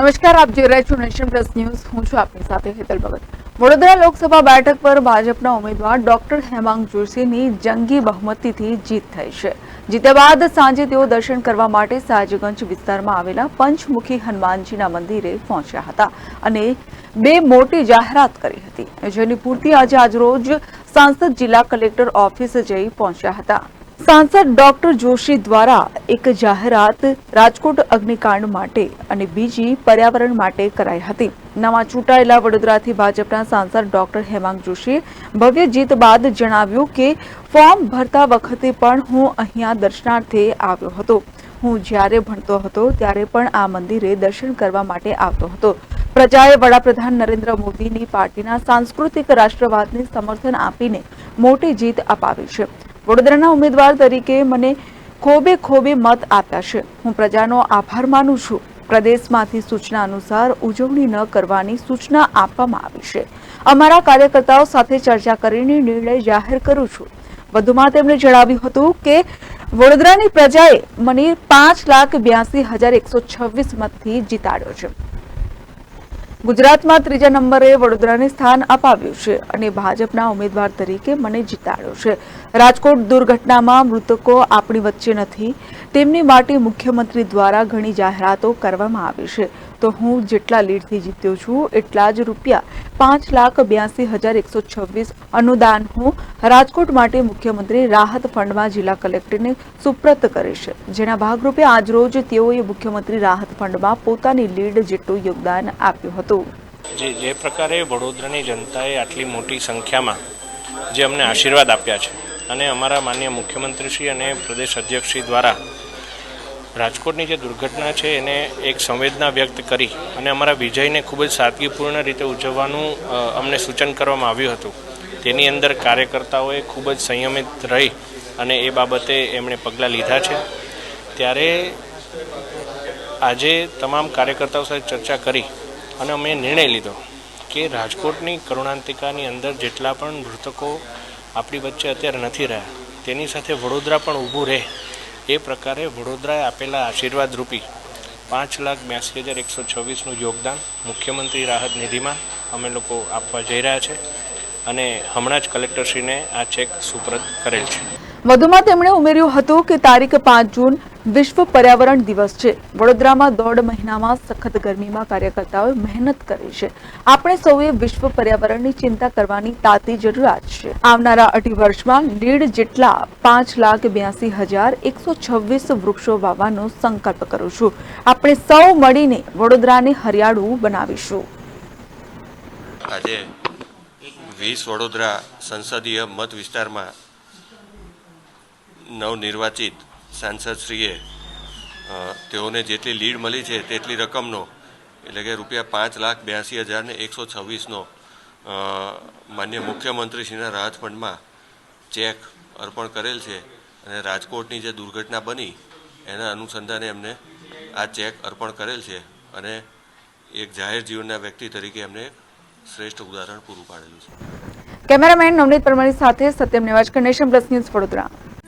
નમસ્કાર, આપ જોઈ રહ્યા છો નેશન પ્લસ ન્યૂઝ. હું છું આપની સાથે હેતલ ભગત. વડોદરા લોકસભા બેઠક પર ભાજપના ઉમેદવાર ડોક્ટર હેમાંગ જોશીની જંગી બહુમતીથી જીત થઈ છે. જીત્યા બાદ સાંજે તેઓ દર્શન કરવા માટે સાજગંજ વિસ્તારમાં આવેલા પંચમુખી હનુમાનજીના મંદિરે પહોંચ્યા હતા અને બે મોટી જાહેરાત કરી હતી. જેની પૂર્તિ આજે આજરોજ સાંસદ જિલ્લા કલેક્ટર ઓફિસ જઈ પહોંચ્યા હતા. સાંસદ ડોક્ટર જોશી દ્વારા એક જાહેરાત રાજકોટ અગ્નિકાંડ માટે અને બીજી પર્યાવરણ માટે કરાઈ હતી. નવા ચૂંટાયેલા વડોદરાથી ભાજપના સાંસદ ડોક્ટર હેમાંગ જોશીએ ભવ્ય જીત બાદ જણાવ્યું કે ફોર્મ ભરતા વખતે પણ હું અહીંયા દર્શનાર્થે આવ્યો હતો. હું જ્યારે ભણતો હતો ત્યારે પણ આ મંદિરે દર્શન કરવા માટે આવતો હતો. પ્રજાએ વડાપ્રધાન નરેન્દ્ર મોદીની પાર્ટીના સાંસ્કૃતિક રાષ્ટ્રવાદને સમર્થન આપીને મોટી જીત અપાવી છે. વડોદરાના ઉમેદવાર તરીકે મને ખોબે ખોબે મત આપ્યા છે. હું પ્રજાનો આભાર માનું છું. પ્રદેશમાંથી સૂચના અનુસાર ઉજવણી ન કરવાની સૂચના આપવામાં આવી છે. અમારા કાર્યકર્તાઓ સાથે ચર્ચા કરીને નિર્ણય જાહેર કરું છું. વધુમાં તેમણે જણાવ્યું હતું કે, વડોદરાની પ્રજાએ મને પાંચ લાખ બ્યાસી હજાર એકસો છવ્વીસ મતથી જીતાડ્યો છે. ગુજરાતમાં ત્રીજા નંબરે વડોદરાને સ્થાન અપાવ્યું છે અને ભાજપના ઉમેદવાર તરીકે મને જીતાડ્યો છે. રાજકોટ દુર્ઘટનામાં મૃતકો આપણી વચ્ચે નથી. તેમની માટે મુખ્યમંત્રી દ્વારા ઘણી જાહેરાતો કરવામાં આવી છે. તો હું જેટલા લીડથી જીત્યો છું, એટલા જ રૂપિયા પાંચ લાખ બ્યાસી હજાર એકસો છવ્વીસ અનુદાન હું રાજકોટ માટે મુખ્યમંત્રી રાહત ફંડમાં જિલ્લા કલેક્ટરને સુપ્રત કરીશ. જેના ભાગરૂપે આજરોજ તેઓએ મુખ્યમંત્રી રાહત ફંડમાં પોતાની લીડ જેટલું યોગદાન આપ્યું હતું. જે જે પ્રકારે વડોદરાની જનતાએ આટલી મોટી સંખ્યામાં જે અમને આશીર્વાદ આપ્યા છે અને અમારા માન્ય મુખ્યમંત્રીશ્રી અને પ્રદેશ અધ્યક્ષશ્રી દ્વારા રાજકોટની જે દુર્ઘટના છે, એને એક સંવેદના વ્યક્ત કરી અને અમારા વિજયને ખૂબ જ સાદગીપૂર્ણ રીતે ઉજવવાનું અમને સૂચન કરવામાં આવ્યું હતું. તેની અંદર કાર્યકર્તાઓએ ખૂબ જ સંયમિત રહી અને એ બાબતે એમણે પગલાં લીધા છે. ત્યારે આજે તમામ કાર્યકર્તાઓ સાથે ચર્ચા કરી અને અમે નિર્ણય લીધો કે રાજકોટની કરુણાંતિકાની અંદર જેટલા પણ મૃતકો આપણી વચ્ચે અત્યારે નથી રહ્યા, તેની સાથે વડોદરા પણ ઊભું રહે એ પ્રકારે વડોદરાએ આપેલા આશીર્વાદ રૂપી પાંચ લાખ બ્યાસી હજાર એકસો છવ્વીસનું યોગદાન મુખ્યમંત્રી રાહત નિધિમાં અમે લોકો આપવા જઈ રહ્યા છે અને હમણાં જ કલેક્ટરશ્રીને આ ચેક સુપ્રત કરેલ છે. વધુમાં તેમણે ઉમેર્યું હતું કે તારીખ પાંચ જૂન વિશ્વ પર્યાવરણ દિવસ છે. વડોદરામાં દોઢ મહિનામાં સખત ગરમીમાં કાર્યકર્તાઓએ મહેનત કરી છે. આપણે સૌએ વિશ્વ પર્યાવરણની ચિંતા કરવાની તાતી જરૂરિયાત છે. આવનારા અઢી વર્ષમાં લીડ જેટલા પાંચ લાખ બ્યાસી હજાર એકસો છવ્વીસ વૃક્ષો વાવવાનો સંકલ્પ કરું છું. આપણે સૌ મળીને વડોદરાને હરિયાળું બનાવીશું. આજે વીસ વડોદરા સંસદીય મત વિસ્તારમાં નવનિર્વાચિત સાંસદશ્રીએ તેઓને જેટલી લીડ મળી છે તેટલી રકમનો, એટલે કે રૂપિયા પાંચ લાખ બ્યાસી હજારને એકસો છવ્વીસનો માન્ય મુખ્યમંત્રીશ્રીના રાહત ફંડમાં ચેક અર્પણ કરેલ છે અને રાજકોટની જે દુર્ઘટના બની એના અનુસંધાને એમને આ ચેક અર્પણ કરેલ છે અને એક જાહેર જીવનના વ્યક્તિ તરીકે એમને શ્રેષ્ઠ ઉદાહરણ પૂરું પાડેલું છે. કેમેરામેન નવનીત પરમારી સાથે Satyam Nevaj nation plus news Vadodara.